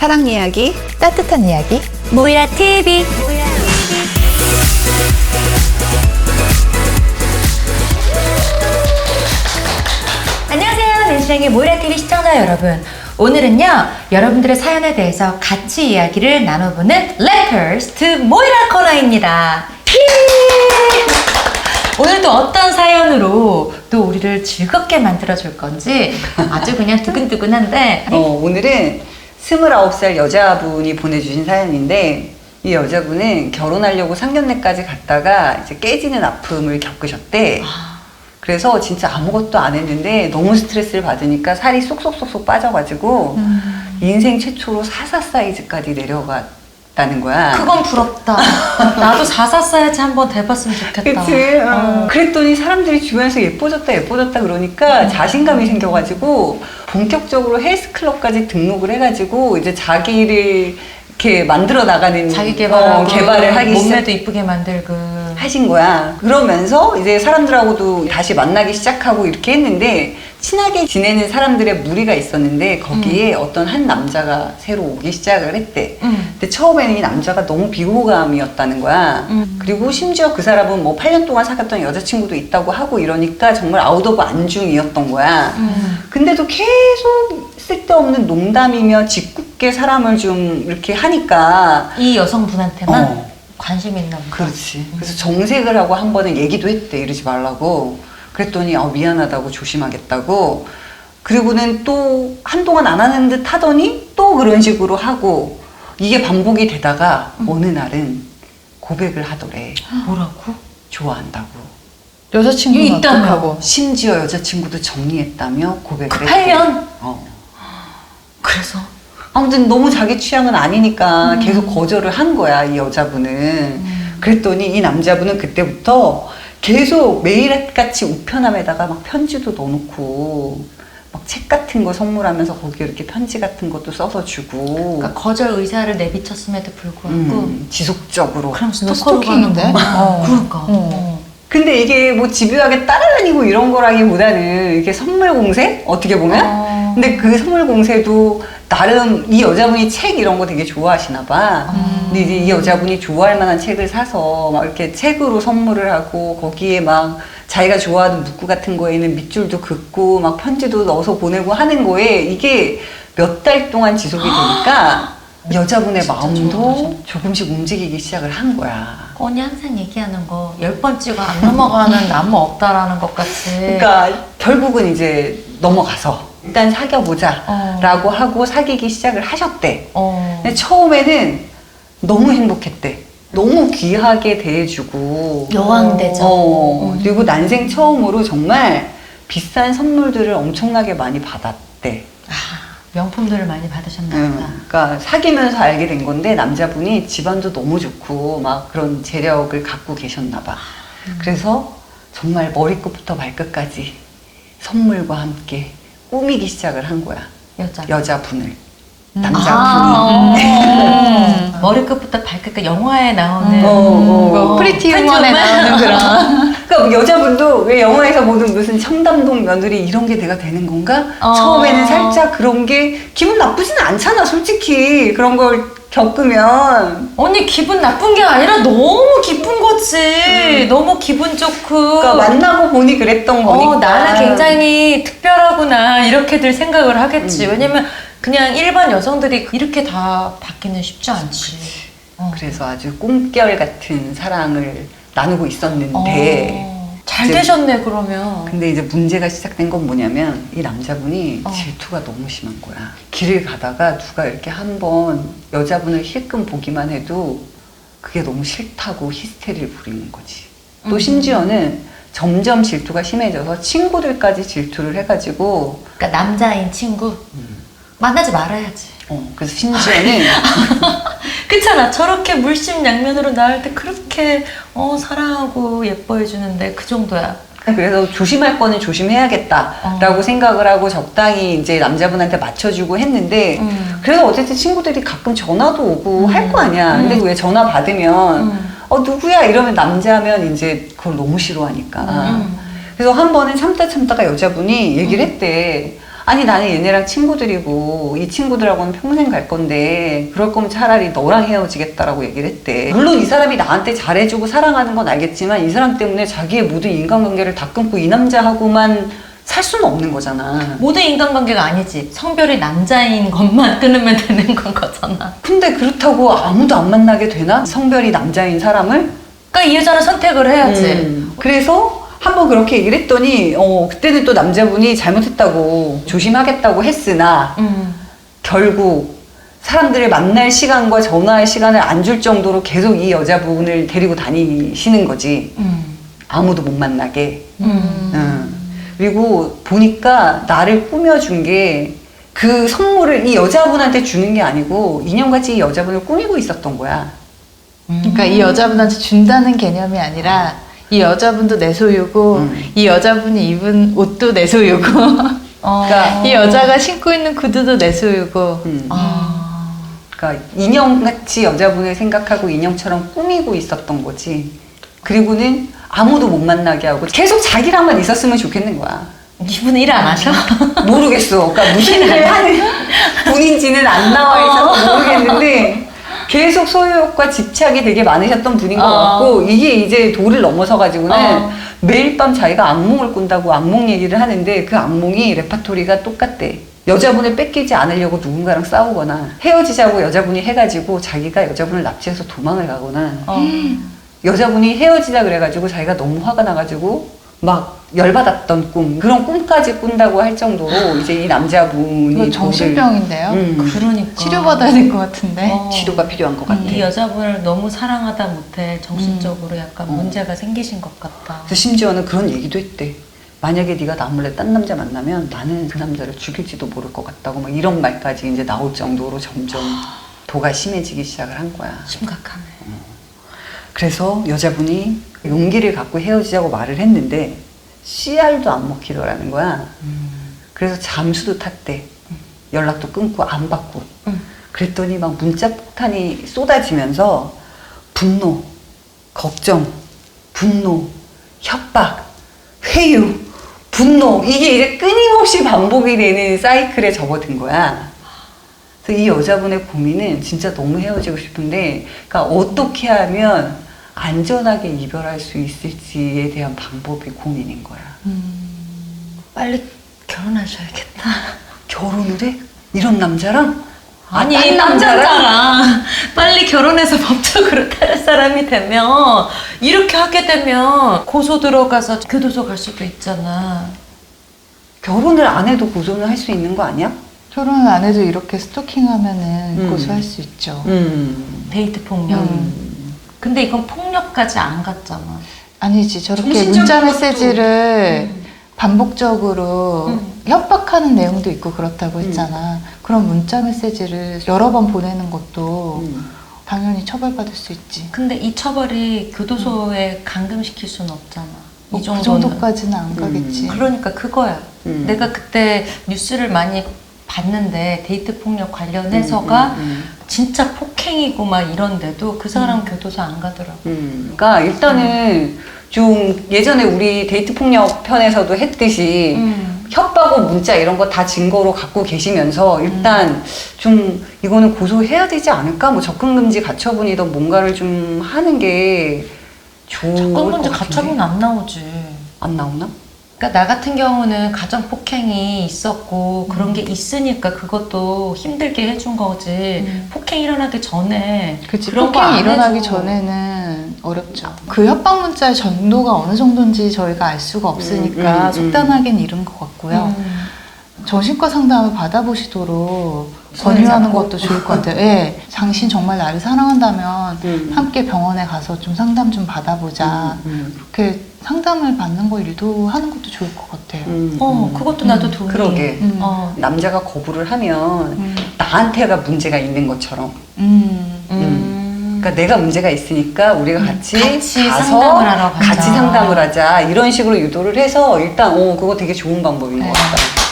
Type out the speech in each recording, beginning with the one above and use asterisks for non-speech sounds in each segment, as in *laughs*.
사랑 이야기 따뜻한 이야기 모이라 TV. 안녕하세요. 민수랭의 모이라 TV 시청자 여러분. 오늘은요, 여러분들의 사연에 대해서 같이 이야기를 나눠보는 Letters to 모이라 코너입니다. 히! 오늘 또 어떤 사연으로 또 우리를 즐겁게 만들어 줄 건지 아주 그냥 두근두근한데 어, 오늘은 29살 여자분이 보내주신 사연인데 이 여자분은 결혼하려고 상견례까지 갔다가 이제 깨지는 아픔을 겪으셨대. 그래서 진짜 아무것도 안 했는데 너무 스트레스를 받으니까 살이 쏙쏙쏙쏙 빠져가지고 인생 최초로 44 사이즈까지 내려갔 다는 거야. 그건 부럽다. *laughs* 나도 44 사이즈 한번 돼봤으면 좋겠다. 그치? 어. 어. 그랬더니 사람들이 주변에서 예뻐졌다 예뻐졌다 그러니까 자신감이 생겨가지고 본격적으로 헬스클럽까지 등록을 해가지고 이제 자기를 이렇게 만들어 나가는 자기 개발하고 어, 개발을 하기 시작 몸매도 이쁘게 만들고 하신 거야. 그러면서 이제 사람들하고도 다시 만나기 시작하고 이렇게 했는데 친하게 지내는 사람들의 무리가 있었는데 거기에 어떤 한 남자가 새로 오기 시작을 했대. 음. 근데 처음에는 이 남자가 너무 비호감이었다는 거야. 음. 그리고 심지어 그 사람은 뭐 8년 동안 사귀었던 여자친구도 있다고 하고 이러니까 정말 아웃 오브 안중이었던 거야. 음. 근데도 계속 쓸데없는 농담이며 짓궂게 사람을 좀 이렇게 하니까 이 여성분한테만 어. 관심이 있나 보다. 그렇지. 그래서 정색을 하고 한 번은 얘기도 했대. 이러지 말라고. 그랬더니 어, 미안하다고 조심하겠다고. 그리고는 또 한동안 안 하는 듯 하더니 또 그런 식으로 하고 이게 반복이 되다가 어느 날은 고백을 하더래. 뭐라고? 좋아한다고. 있다며. 어떡하고 심지어 여자친구도 정리했다며 고백을 그 했대. 8년? 어. 그래서 아무튼 너무 자기 취향은 아니니까 음. 계속 거절을 한 거야, 이 여자분은. 그랬더니 이 남자분은 그때부터 계속 매일같이 우편함에다가 막 편지도 넣어놓고, 막 책 같은 거 선물하면서 거기에 이렇게 편지 같은 것도 써서 주고, 그러니까 거절 의사를 내비쳤음에도 불구하고 음, 지속적으로. 그럼 스토커로 가는 스토킹인데? 거야. 어. 그러니까. 어. 어. 근데 이게 뭐 집요하게 따라다니고 이런 거라기보다는 이게 선물 공세? 어떻게 보면? 어. 근데 그 선물 공세도 나름 이 여자분이 책 이런 거 되게 좋아하시나 봐. 음. 근데 이제 이 여자분이 좋아할 만한 책을 사서 막 이렇게 책으로 선물을 하고 거기에 막 자기가 좋아하는 문구 같은 거에는 밑줄도 긋고 막 편지도 넣어서 보내고 하는 거에 이게 몇 달 동안 지속이 되니까 여자분의 마음도. 조금씩 움직이기 시작을 한 거야. 언니 항상 얘기하는 거 열 번 찍어 안 넘어가는 나무 없다라는 것 같이. 그러니까 결국은 이제 넘어가서 일단 사귀어보자 어. 라고 하고 사귀기 시작을 하셨대. 어. 근데 처음에는 너무 행복했대. 너무 귀하게 대해주고. 여왕대죠. 어, 음. 그리고 난생 처음으로 정말 비싼 선물들을 엄청나게 많이 받았대. 아, 명품들을 많이 받으셨나 음, 보다. 그러니까 사귀면서 알게 된 건데 남자분이 집안도 너무 좋고 막 그런 재력을 갖고 계셨나 봐. 음. 그래서 정말 머리끝부터 발끝까지 선물과 함께 꾸미기 시작을 한 거야. 여자. 여자분을. 아, 남자분이. 어. *laughs* 머리끝부터 발끝까지 영화에 나오는 어, 어. 거. 프리티 우먼에 나오는 그런 *laughs* 그러니까 여자분도 왜 영화에서 보는 무슨 청담동 며느리 이런 게 내가 되는 건가? 어. 처음에는 살짝 그런 게 기분 나쁘지는 않잖아, 솔직히. 그런 걸 겪으면. 언니 기분 나쁜 게 아니라 너무 기쁜 거지. 너무 기분 좋고. 음. 그러니까 만나고 보니 그랬던 거니까. 어, 나는 굉장히 특별하구나 이렇게들 생각을 하겠지. 음. 왜냐면 그냥 일반 여성들이 이렇게 다 받기는 쉽지 않지. 어. 그래서 아주 꿈결 같은 사랑을 나누고 있었는데. 어. 잘 이제- 되셨네 그러면. 근데 이제 문제가 시작된 건 뭐냐면 이 남자분이 어. 질투가 너무 심한 거야. 길을 가다가 누가 이렇게 한번 여자분을 힐끔 보기만 해도 그게 너무 싫다고 히스테리를 부리는 거지. 또 음. 심지어는 점점 질투가 심해져서 친구들까지 질투를 해가지고 그러니까 남자인 친구 음. 만나지 말아야지. 어, 그래서 심지어는 *laughs* 그렇잖아. 저렇게 물심양면으로 나올 때 그렇게 어 사랑하고 예뻐해 주는데 그 정도야. 그래서 조심할 거는 조심해야겠다라고 어. 생각을 하고 적당히 이제 남자분한테 맞춰주고 했는데 음. 그래서 어쨌든 친구들이 가끔 전화도 오고 음. 할거 아니야. 근데 음. 왜 전화 받으면 음. 어 누구야 이러면 남자면 이제 그걸 너무 싫어하니까. 음. 그래서 한 번은 참다 참다가 여자분이 얘기를 했대. 아니 나는 얘네랑 친구들이고 이 친구들하고는 평생 갈 건데 그럴 거면 차라리 너랑 헤어지겠다라고 얘기를 했대. 물론 이 사람이 나한테 잘해주고 사랑하는 건 알겠지만 이 사람 때문에 자기의 모든 인간관계를 다 끊고 이 남자하고만 살 수는 없는 거잖아. 모든 인간관계가 아니지. 성별이 남자인 것만 끊으면 되는 건 거잖아. 근데 그렇다고 아무도 안 만나게 되나? 성별이 남자인 사람을? 그러니까 이 여자는 선택을 해야지. 음. 그래서 한번 그렇게 얘기를 했더니 어 그때는 또 남자분이 잘못했다고 조심하겠다고 했으나 음. 결국 사람들을 만날 시간과 전화할 시간을 안 줄 정도로 계속 이 여자분을 데리고 다니시는 거지 음. 아무도 못 만나게 음. 응. 그리고 보니까 나를 꾸며준 게 그 선물을 이 여자분한테 주는 게 아니고 인형같이 이 여자분을 꾸미고 있었던 거야 그러니까 이 여자분한테 준다는 개념이 아니라 이 여자분도 내 소유고 음. 이 여자분이 입은 옷도 내 소유고 *laughs* 어. 그러니까 이 여자가 신고 있는 구두도 내 소유고 음. 아. 그러니까 인형같이 여자분을 생각하고 인형처럼 꾸미고 있었던 거지. 그리고는 아무도 못 만나게 하고 계속 자기랑만 있었으면 좋겠는 거야. 이분은 일안 하셔? 모르겠어. 그러니까 무슨 일을 *laughs* 하는 *laughs* 분인지는 안 나와 있어서 모르겠는데 계속 소유욕과 집착이 되게 많으셨던 분인 것 어. 같고 이게 이제 도를 넘어서 가지고는 어. 매일 밤 자기가 악몽을 꾼다고 악몽 얘기를 하는데 그 악몽이 레파토리가 똑같대. 여자분을 뺏기지 않으려고 누군가랑 싸우거나 헤어지자고 여자분이 해가지고 자기가 여자분을 납치해서 도망을 가거나 어. *gasps* 여자분이 헤어지자 그래가지고 자기가 너무 화가 나가지고 막 열받았던 꿈 그런 꿈까지 꾼다고 할 정도로 이제 이 남자분이 이거 정신병인데요. 음, 그러니까. 치료받아야 될 것 같은데. 어. 치료가 필요한 것 같아. 이 여자분을 너무 사랑하다 못해 정신적으로 약간 어. 문제가 생기신 것 같다. 그래서 심지어는 그런 얘기도 했대. 만약에 네가 나 몰래 딴 남자 만나면 나는 그 남자를 죽일지도 모를 것 같다고 막 이런 말까지 이제 나올 정도로 점점 *gasps* 도가 심해지기 시작을 한 거야. 심각하네. 그래서 여자분이 용기를 갖고 헤어지자고 말을 했는데 CR도 안 먹히더라는 거야. 그래서 잠수도 탔대. 연락도 끊고 안 받고. 음. 그랬더니 막 문자 폭탄이 쏟아지면서 분노, 걱정, 분노, 협박, 회유, 분노 이게 끊임없이 반복이 되는 사이클에 접어든 거야. 그래서 이 여자분의 고민은 진짜 너무 헤어지고 싶은데, 그러니까 어떻게 하면 안전하게 이별할 수 있을지에 대한 방법이 고민인 거야. 빨리 결혼하셔야겠다. *laughs* 결혼을 해? 이런 남자랑? 아, 아니 딴 남자랑 *laughs* 빨리 결혼해서 *laughs* 법적으로 다른 사람이 되면 이렇게 하게 되면 고소 들어가서 교도소 갈 수도 있잖아. 결혼을 안 해도 고소는 할 수 있는 거 아니야? 결혼 안 해도 이렇게 스토킹하면은 음. 고소할 수 있죠. 음. 데이트 폭력. 음. 근데 이건 폭력까지 안 갔잖아. 아니지 저렇게 정신적인 문자 메시지를 반복적으로 음. 협박하는 내용도 있고 그렇다고 했잖아. 그런 문자 메시지를 여러 번 보내는 것도 음. 당연히 처벌받을 수 있지. 근데 이 처벌이 교도소에 감금시킬 수는 없잖아. 이 뭐그 정도는. 정도까지는 안 가겠지. 그러니까 그거야. 음. 내가 그때 뉴스를 많이 봤는데 데이트 폭력 관련해서가 음, 음, 진짜 폭행이고 막 이런데도 그 사람 교도소 안 가더라고. 음. 그러니까 일단은 좀 예전에 우리 데이트 폭력 편에서도 했듯이 음. 협박하고 문자 이런 거 다 증거로 갖고 계시면서 일단 좀 이거는 고소해야 되지 않을까? 뭐 접근 금지 가처분이든 뭔가를 좀 하는 게 좋을 접근 같은데. 가처분 안 나오지. 안 나오나? 그러니까 나 같은 경우는 가정 폭행이 있었고 그런 게 있으니까 그것도 힘들게 해준 거지. 음. 폭행 일어나기 전에 그치 그런 거 폭행이 안 일어나기 해줘. 전에는 어렵죠. 그 협박 문자의 정도가 어느 정도인지 저희가 알 수가 없으니까 음, 음, 음. 속단하긴 이른 것 같고요. 음. 정신과 상담을 받아보시도록 손을 권유하는 잡고? 것도 좋을 것 같아요. 예, 당신 정말 나를 사랑한다면 음. 함께 병원에 가서 좀 상담 좀 받아보자. 음, 그렇게 상담을 받는 거 유도하는 것도 좋을 것 같아요. 음, 어, 음. 그것도 나도 동의. 그러게. 음. 어. 남자가 거부를 하면 음. 나한테가 문제가 있는 것처럼. 음. 음. 그러니까 내가 문제가 있으니까 우리가 같이, 같이 가서 상담을 하러 가자. 같이 상담을 하자 이런 식으로 유도를 해서 일단 어 그거 되게 좋은 방법인 것 네. 같다.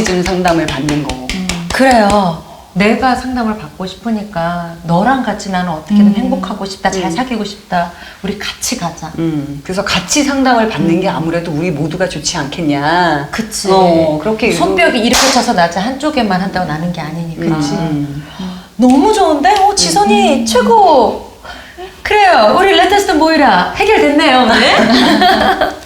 좀 상담을 받는 거. 음. 그래요. 내가 상담을 받고 싶으니까 너랑 같이 나는 어떻게든 음. 행복하고 싶다, 잘 음. 사귀고 싶다, 우리 같이 가자. 음, 그래서 같이 상담을 받는 게 아무래도 우리 모두가 좋지 않겠냐. 그치. 어, 그렇게 손뼉이 이렇게 쳐서 낮에 한쪽에만 한다고 나는 게 아니니까. 그치. 음. 너무 좋은데? 어, 지선이 최고! 그래요. 우리 레테스트 모이라 해결됐네요, 오늘. *laughs*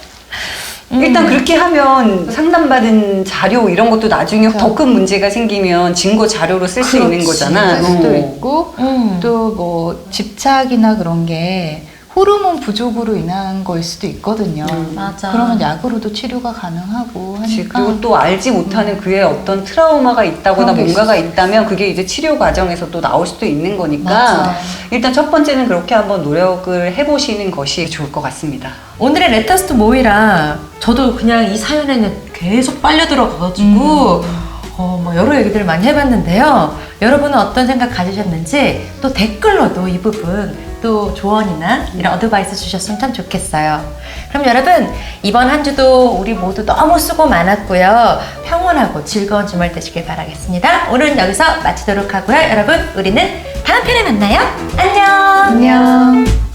일단 그렇게 하면 상담받은 자료 이런 것도 나중에 더 큰 문제가 생기면 증거 자료로 쓸 수 있는 그렇지. 거잖아. 할 수도 어. 있고 음. 또 뭐 집착이나 그런 게 호르몬 부족으로 인한 거일 수도 있거든요. 음, 맞아. 그러면 약으로도 치료가 가능하고. 하니까 그리고 또 알지 못하는 그의 어떤 트라우마가 있다거나 그런 게 뭔가가 있을 수 있다면 그게 이제 치료 과정에서 또 나올 수도 있는 거니까 맞아. 일단 첫 번째는 그렇게 한번 노력을 해보시는 것이 좋을 것 같습니다. 오늘의 레터스트 모이라 저도 그냥 이 사연에는 계속 빨려 들어가가지고 어, 뭐 여러 얘기들을 많이 해봤는데요. 여러분은 어떤 생각 가지셨는지 또 댓글로도 이 부분 또 조언이나 이런 어드바이스 주셨으면 참 좋겠어요. 그럼 여러분 이번 한 주도 우리 모두 너무 수고 많았고요. 평온하고 즐거운 주말 되시길 바라겠습니다. 오늘은 여기서 마치도록 하고요. 여러분 우리는 다음 편에 만나요. 안녕. 안녕.